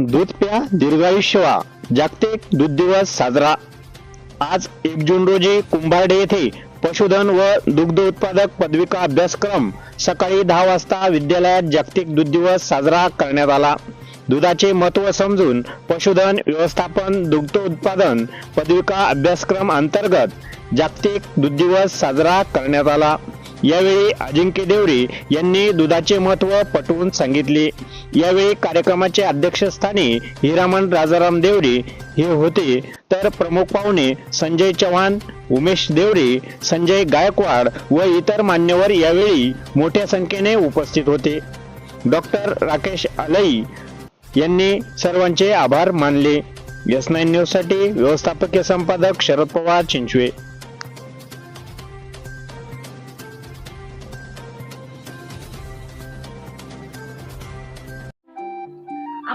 दूध प्या दीर्घायुष्य व्हा जागतिक दूध दिवस साजरा. आज एक जून रोजी कुंभारडे येथे पशुधन व दुग्ध उत्पादक पदविका अभ्यासक्रम सकाळी दहा वाजता विद्यालयात जागतिक दूध दिवस साजरा करण्यात आला. दुधाचे महत्त्व समजून पशुधन व्यवस्थापन दुग्ध उत्पादन पदविका अभ्यासक्रम अंतर्गत जागतिक दूध दिवस साजरा करण्यात आला. यावेळी अजिंक्य देवरे यांनी दुधाचे महत्त्व पटवून सांगितले. यावेळी कार्यक्रमाचे अध्यक्षस्थानी हिरामन राजाराम देवरे हे होते. तर प्रमुख पाहुणे संजय चव्हाण उमेश देवरे संजय गायकवाड व इतर मान्यवर यावेळी मोठ्या संख्येने उपस्थित होते. डॉक्टर राकेश अलई यांनी सर्वांचे आभार मानले. एस नाईन न्यूजसाठी व्यवस्थापकीय संपादक शरद पवार चिंचवे.